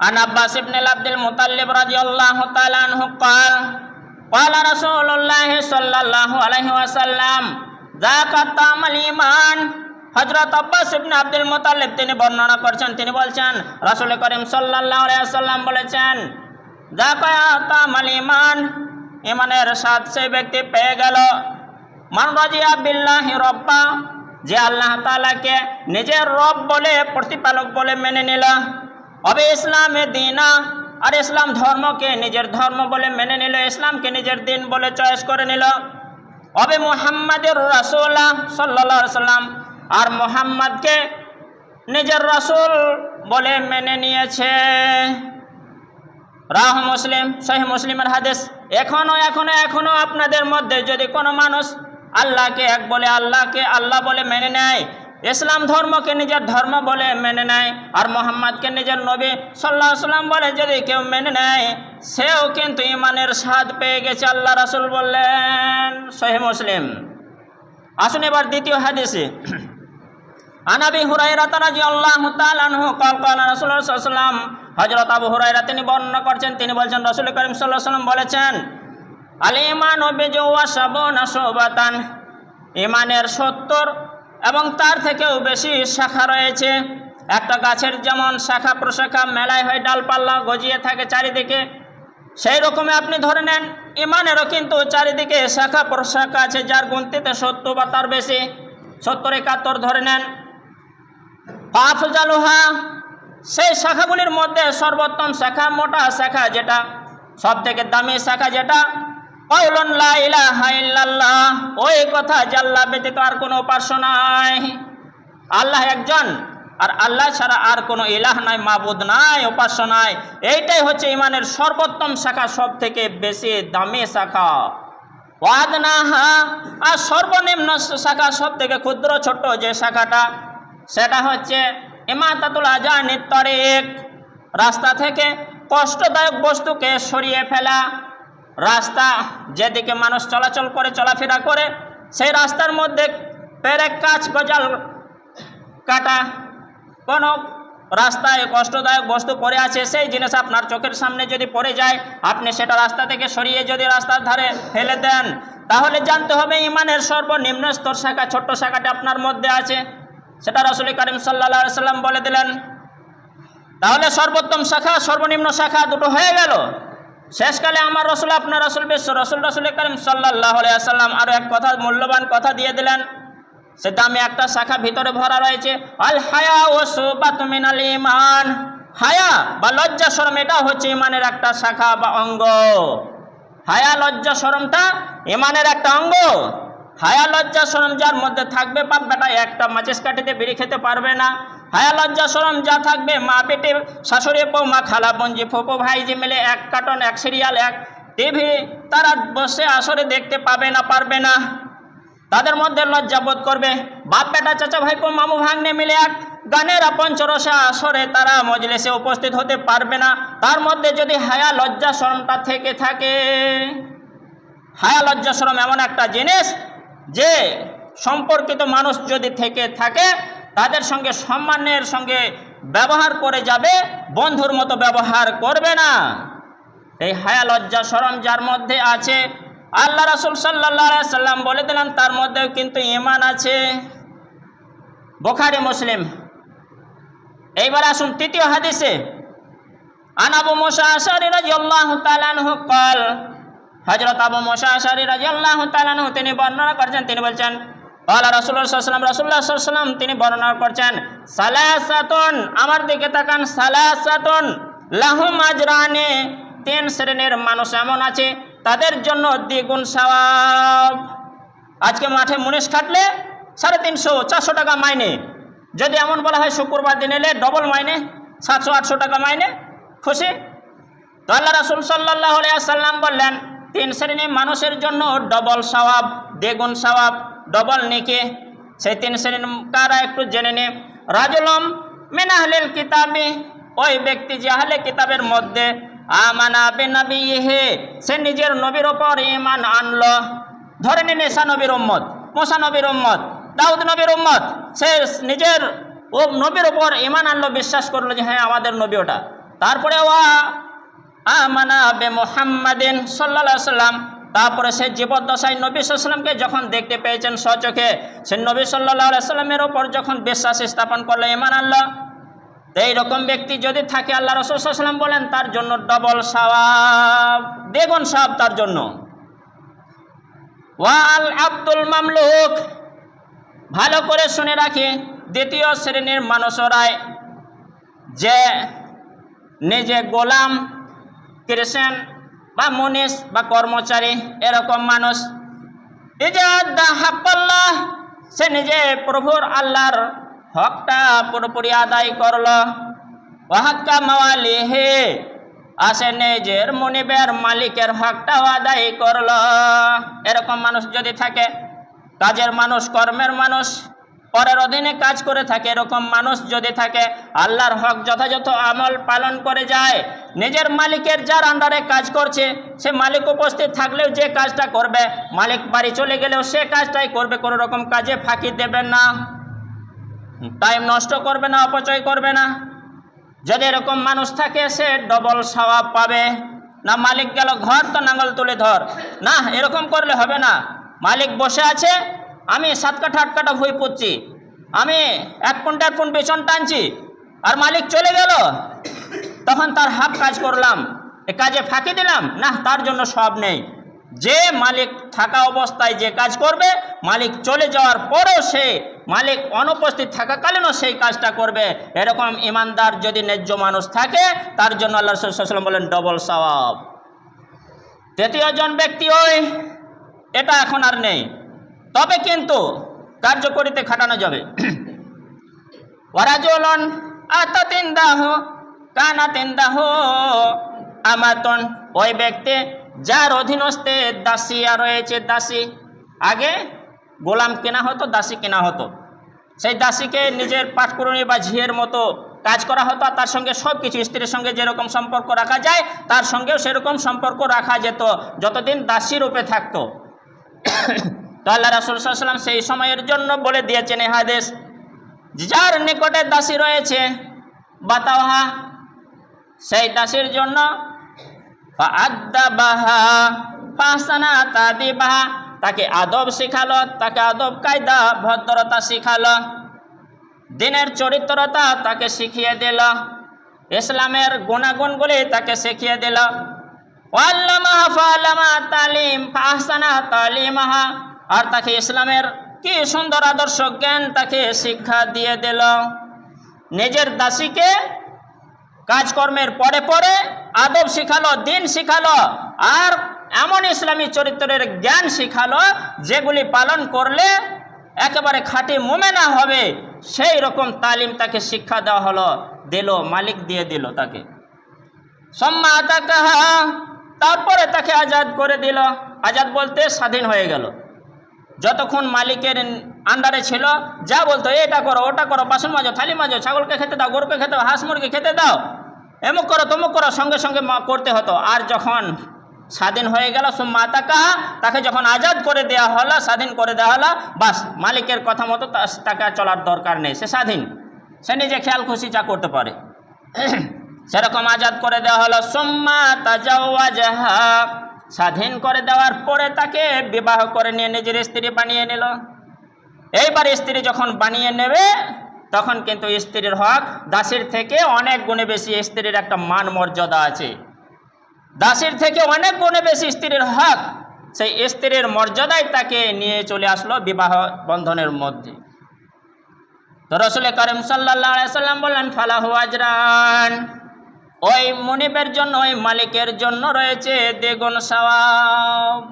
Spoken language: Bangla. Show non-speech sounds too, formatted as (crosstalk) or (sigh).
عن عباس بن عبد المطلب رضي الله تعالى عنه قال قال رسول الله صلى الله عليه وسلم ذاك الطعم الإيمان হজরত আব্বাস ইবনে আব্দুল মুতাল্লিব তিনি বর্ণনা করছেন তিনি বলছেন রাসূল করিম সাল্লাল্লাহু আলাইহি সাল্লাম বলেছেন যাকা তামাল ঈমান ঈমানের স্বাদ সেই ব্যক্তি পেয়ে গেল মান রাজিয়া বিল্লাহি রব্বা যে আল্লাহ তাআলাকে নিজের রব বলে প্রতিপালক বলে মেনে নিল অবে ইসলামে দিনা আর ইসলাম ধর্মকে নিজের ধর্ম বলে মেনে নিল ইসলামকে নিজের দিন বলে চয়েস করে নিল অবে মুহাম্মাদের রাসূল্লাহ আলাইহি সাল্লাম আর মোহাম্মদকে নিজের রাসূল বলে মেনে নিয়েছে রাহ মুসলিম সহি মুসলিমের হাদিস এখনও এখনও এখনও আপনাদের মধ্যে যদি কোনো মানুষ আল্লাহকে এক বলে আল্লাহকে আল্লাহ বলে মেনে নেয় ইসলাম ধর্মকে নিজের ধর্ম বলে মেনে নেয়, আর মোহাম্মদকে নিজের নবী সাল্লাহ সাল্লাম বলে যদি কেউ মেনে নেয়, সেও কিন্তু ইমানের স্বাদ পেয়ে গেছে আল্লাহ রাসুল বললেন। সহে মুসলিম। আসুন এবার দ্বিতীয় হাদিসে। আনাবি হুরাইরা যে আল্লাহ তালানহু কল হজরত আবু হুরাইরা তিনি বর্ণনা করছেন, তিনি বলছেন, রসুল করিম সাল্লাহ সাল্লাম বলেছেন আলিমান ইমানের সত্তর এবং তার থেকেও বেশি শাখা রয়েছে। একটা গাছের যেমন শাখা প্রশাখা মেলায় হয় ডালপাল্লা গজিয়ে থাকে চারিদিকে, সেই রকমই আপনি ধরে নেন। ইমানেরও কিন্তু চারিদিকে শাখা প্রশাখা আছে, যার গুনতিতে সত্তর বা তার বেশি, সত্তর, একাত্তর ধরে নেন। আফজালুহা সেই শাখাগুলির মধ্যে সর্বোত্তম শাখা, মোটা শাখা যেটা সব থেকে দামি শাখা যেটা কৌলন লা ইলাহা ইল্লাল্লাহ। ওই কথা জাল্লা ব্যতীত আর কোনো উপাস্য নাই। আল্লাহ একজন, আর আল্লাহ ছাড়া আর কোনো ইলাহ নাই, মাবুদ নাই উপাস্য নাই। এইটাই হচ্ছে ইমানের সর্বোত্তম শাখা সব থেকে বেশি দামি শাখা। ওয়াদনাহা, আর সর্বনিম্ন শাখা সব থেকে ক্ষুদ্র ছোট্ট যে শাখাটা, সেটা হচ্ছে ইমাতাতুল আজানির তরিক। রাস্তা থেকে কষ্টদায়ক বস্তুকে সরিয়ে ফেলা রাস্তা যেদিকে মানুষ চলাচল করে, চলাফেরা করে, সেই রাস্তার মধ্যে পেরেক কাজ, গজাল কাটা কোনো রাস্তায় কষ্টদায়ক বস্তু পড়ে আছে, সেই জিনিস আপনার চোখের সামনে যদি পড়ে যায়, আপনি সেটা রাস্তা থেকে সরিয়ে যদি রাস্তার ধারে ফেলে দেন, তাহলে জানতে হবে ইমানের সর্বনিম্ন স্তর শাখা, ছোট্ট শাখাটা আপনার মধ্যে আছে। সেটা রসুল করিম সাল্লা সাল্লাম বলে দিলেন। তাহলে সর্বোত্তম শাখা, সর্বনিম্ন শাখা দুটো হয়ে গেল। শেষকালে আমার রসুল আপনার রসুল, বিশ্ব রসুল রসুল করিম সাল্লাহ সাল্লাম আরও এক কথা, মূল্যবান কথা দিয়ে দিলেন। সে দামে একটা শাখা ভিতরে ভরা রয়েছে। আল হায়া ও সুবাত মিনাল ইমান হায়া বা লজ্জা সরম এটা হচ্ছে ইমানের একটা শাখা বা অঙ্গ। হায়া, লজ্জা সরমটা ইমানের একটা অঙ্গ। হায়া লজ্জা শরম যার মধ্যে থাকবে বাপ বেটা, একটা মাচিস কাঠিতে বিড়ি খেতে পারবে না। হায়া লজ্জা শরম যা থাকবে, মা পেটে শাশুড়ি মা খালা, বঞ্জি, ফোপো ভাই যে মিলে এক কার্টন, এক সিরিয়াল, এক টিভি, তারা বসে আসরে দেখতে পাবে না, পারবে না। তাদের মধ্যে লজ্জা বোধ করবে। বাপ বেটা, চাচা, ভাইপো, মামু, ভাগ্নে মিলে এক গানের পঞ্চরসা আসরে তারা মজলিসে উপস্থিত হতে পারবে না। তার মধ্যে যদি হায়া লজ্জা শরমটা থেকে থাকে, হায়া লজ্জা শরম এমন একটা জিনিস যে সম্পর্কিত মানুষ যদি থেকে থাকে, তাদের সঙ্গে সম্মানের সঙ্গে ব্যবহার করে যাবে, বন্ধুর মতো ব্যবহার করবে না। এই হায়া, লজ্জা সরম যার মধ্যে আছে, আল্লাহ রাসুল সাল্লা সাল্লাম বলে দিলেন, তার মধ্যেও কিন্তু ইমান আছে। বোখারি, মুসলিম। এইবার আসুন তৃতীয় হাদিসে। আনাবু মোসা আসার রাজি আল্লাহ তালানহ কল হজরত আবু সারি রাজি আল্লাহ তালানু তিনি বর্ণনা করছেন, তিনি বলছেন আল্লাহ রসুল্লাহ সাল্লাম তিনি বর্ণনা করছেন সালাহাতন আমার দিকে তাকান সালাহাতন লাহম আজরানে, তিন শ্রেণির মানুষ এমন আছে, তাদের জন্য দ্বিগুণ সওয়াব আজকে মাঠে মুনিশ খাটলে সাড়ে তিনশো, চারশো টাকা মাইনে। যদি এমন বলা হয় শুক্রবার দিন এলে ডবল মাইনে, সাতশো, আটশো টাকা মাইনে, খুশি? তো আল্লাহ রসুল সাল্লাহ আলিয়া সাল্লাম বললেন তিন শ্রেণির মানুষের জন্য ডবল সওয়াব দ্বিগুণ সওয়াব ডবল নিকে। সেই তিন শ্রেণির কারা একটু জেনে নে। রাজলম মিনাহলিল কিতাবি, ওই ব্যক্তি যে আহলে কিতাবের মধ্যে আমানা বেনাবি হে সে নিজের নবীর ওপর ইমান আনল। ধরে নিন এসা নবীর উম্মত, মোসা নবীর উম্মত, দাউদ নবীর উম্মত, সে নিজের ও নবীর ওপর ইমান আনলো, বিশ্বাস করল যে হ্যাঁ আমাদের নবী ওটা। তারপরে ওয়া আমানা সাল্লা সাল্লাম তারপরে সে জীবদ্দশায় নবী সাল্লামকে যখন দেখতে পেয়েছেন সচোখে সে নবী সাল্লাহ সাল্লামের ওপর যখন বিশ্বাস স্থাপন করল, ইমান আল্লাহ তো এইরকম ব্যক্তি যদি থাকে, আল্লাহ রসুল সাল্লাম বলেন, তার জন্য ডবল সওয়াব দ্বিগুণ সওয়াব তার জন্য। ওয়াল আব্দুল মামলুক, ভালো করে শুনে রাখি, দ্বিতীয় শ্রেণির মানুষরাই যে নিজে গোলাম ক্রিশ্চান বা মনীষ বা কর্মচারী এরকম মানুষ। ইজাদা হাক্কাল্লাহ, সে নিজে প্রভুর আল্লাহর হকটা পুরোপুরি আদায় করল। ওয়াহাক্কা মাওয়ালি হে আসে নিজের মনিবের মালিকের হকটাও আদায় করল। এরকম মানুষ যদি থাকে, কাজের মানুষ, কর্মের মানুষ পরের অধীনে কাজ করে থাকে, এরকম মানুষ যদি থাকে, আল্লাহর হক যথাযথ আমল পালন করে যায়, নিজের মালিকের যার আন্ডারে কাজ করছে, সে মালিক উপস্থিত থাকলেও যে কাজটা করবে, মালিক বাড়ি চলে গেলেও সে কাজটাই করবে, কোনো রকম কাজে ফাঁকি দেবেন না। টাইম নষ্ট করবে না, অপচয় করবে না। যদি এরকম মানুষ থাকে, সে ডবল সওয়াব পাবে। না, মালিক গেল ঘর, তো নাঙ্গল তুলে ধর। না, এরকম করলে হবে না। মালিক বসে আছে আমি সাত কাঠা আট কাঠা ভুই পড়ছি আমি এক পুন এক পুন পেছন টানছি আর মালিক চলে গেল। তখন তার হাফ কাজ করলাম। এ কাজে ফাঁকি দিলাম। না, তার জন্য সব নেই। যে মালিক থাকা অবস্থায় যে কাজ করবে, মালিক চলে যাওয়ার পরেও সে মালিক অনুপস্থিত থাকাকালীনও সেই কাজটা করবে। এরকম ইমানদার যদি ন্যায্য মানুষ থাকে, তার জন্য আল্লাহ রসুল্লাম বলেন, ডবল সওয়াব। তৃতীয় জন ব্যক্তি ওই, এটা এখন আর নেই। তবে কিন্তু কার্যকরীতে খাটানো যাবে। ওরাজলন আতাতিন দাহ কানাতিন দাহ আমাতন। ওই ব্যক্তি যার অধীনস্থে দাসিয়া রয়েছে দাসী। আগে গোলাম কেনা হতো, দাসী কেনা হতো। সেই দাসীকে নিজের পাঠকরণী বা ঝিয়ের মতো কাজ করা হতো আর তার সঙ্গে সব কিছু স্ত্রীর সঙ্গে যেরকম সম্পর্ক রাখা যায়, তার সঙ্গেও সেরকম সম্পর্ক রাখা যেত, যতদিন দাসী রূপে থাকতো। তো আল্লাহ রাসুল সাল্লাম সেই সময়ের জন্য বলে দিয়েছেন হাদেশ যার নিকটে দাসী রয়েছে বাতাওহা সেই দাসীর জন্য তাকে আদব শিখালো, তাকে আদব কায়দা, ভদ্রতা শিখালো, দিনের চরিত্রতা তাকে শিখিয়ে দিল, ইসলামের গুণাগুণগুলি তাকে শিখিয়ে দিল, ওয়াল্লামাহা ফালামা তালিম, ফাহসানা তালিমাহা আর তাকে ইসলামের কি সুন্দর আদর্শ জ্ঞান তাকে শিক্ষা দিয়ে দিল। নিজের দাসীকে কাজকর্মের পরে পরে আদব শিখালো, দিন শিখালো, আর এমন ইসলামী চরিত্রের জ্ঞান শিখালো যেগুলি পালন করলে একেবারে খাঁটি মোমেনা হবে। সেই রকম তালিম তাকে শিক্ষা দেওয়া হলো, দিল, মালিক দিয়ে দিল তাকে। সম্মা তাকাহা তারপরে তাকে আজাদ করে দিল। আজাদ বলতে স্বাধীন হয়ে গেল। যতক্ষণ মালিকের আন্ডারে ছিল, যা বলতো, এটা করো, ওটা করো, বাসন মাজো, থালি মাজো, ছাগলকে খেতে দাও, গরুকে খেতে দাও, হাঁস মুরগি খেতে দাও, এমুক করো, তমুক করো, সঙ্গে সঙ্গে করতে হতো। আর যখন স্বাধীন হয়ে গেল মাতা কাহা তাকে যখন আজাদ করে দেওয়া হলো, স্বাধীন করে দেওয়া হলো, বাস, মালিকের কথা মতো তাকে চলার দরকার নেই, সে স্বাধীন। সে নিজে খেয়াল খুশি যা করতে পারে। (clears throat) সেরকম আজাদ করে দেওয়া হলো সোম্মা তাজাওয়াজাহা স্বাধীন করে দেওয়ার পরে তাকে বিবাহ করে নিয়ে নিজের স্ত্রী বানিয়ে নিল। এইবার স্ত্রী যখন বানিয়ে নেবে, তখন কিন্তু স্ত্রীর হক। দাসীর থেকে অনেক গুণে বেশি স্ত্রীর একটা মান মর্যাদা আছে। দাসীর থেকে অনেক গুণে বেশি স্ত্রীর হক। সেই স্ত্রীর মর্যাদায় তাকে নিয়ে চলে আসলো বিবাহ বন্ধনের মধ্যে। তো রসুল করিম সাল্লাহ সাল্লাম বললেন, ফালাহ আজরান। ওই মনিবের জন্য ওই মালিকের জন্য রয়েছে দ্বিগুণ সওয়াব।